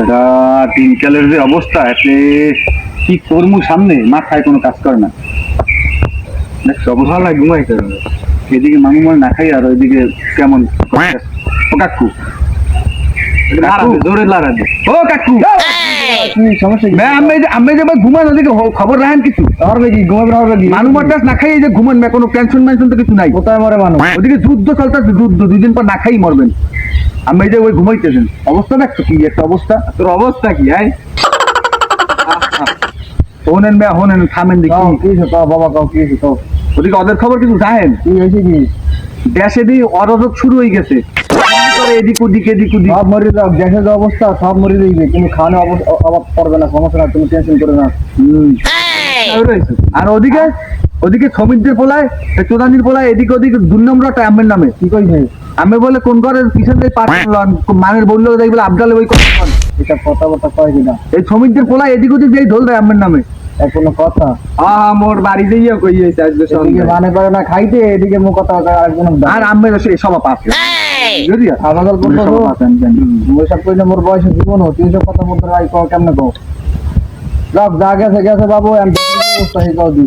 এটা দিনকালের যে অবস্থা এতে কি করব সামনে? মাথায় কোনো কাজ করে না। লাগে। এদিকে মামু মানে না খাই আর ওইদিকে কেমন ও কাকু। জোরে লড়াবে ও কাকু। সমস্যা কি? ম্যা যে আমি যে ঘুমান ওদিকে খবর রাখেন কিছু। না খাই যে ঘুমান কোনো টেনশন মেনশন তো কিছু নাই। কোথায় মরে মানুষ? ওদিকে যুদ্ধ চলতেছে যুদ্ধ। দুদিন পর না খাই মরবেন। আমি যে ওই ঘুমাইতেছেন অবস্থা দেখছ কি একটা অবস্থা? তোর অবস্থা কি আই হোনেন ম্যা হোনেন থামেন দেখি। কি হইছে কাও বাবা কাও কি হইছে কাও। ওদিকে ওদের খবর কিছু জানেন? কি হয়েছে কি? দেশে দিয়ে অরাজক শুরু হয়ে গেছে। এদিক ওদিক এদিক ওদিক। সব মরে যাও গ্যাসের যে অবস্থা সব মরে যাইবে। কিন্তু অব- অভাব পড়বে না সমস্যা না তুমি টেনশন করে না। আর ওদিকে? ওদিকে সমুদ্রের পোলায় চোদানির পোলায় এদিক ওদিক দু নম্বরটা আমের নামে। কি কইছে আমি বলে কোন ঘরের পিছনে মানের বলল বলে আবদালে ওই কথা এটা কথা বলতে কয় কিনা এই সমুদ্রের পোলায় এদিক ওদিক যেই ঢোল দেয় আমের নামে। কোনো কথা? আহা মোর বাড়ি যাইয়া কই হইছে আজকে এদিকে সন্ধ্যা। মানে পারে না খাইতে এদিকে মুখ কথা কথা? আরেকজন আর আমের সেই সব আছে যদি আমাদের কইলে মোর বয়সে জীবন হতো এইসব কথা রাই কও কেমনে কও যাক যা গেছে গেছে বাবু আমি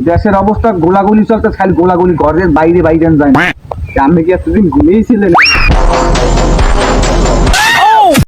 দেশের অবস্থা গোলাগুলি চলতে খালি গোলাগুলি ঘরের বাইরে বাইরে যায় না আমি কি এতদিন ঘুমিয়েছিলেন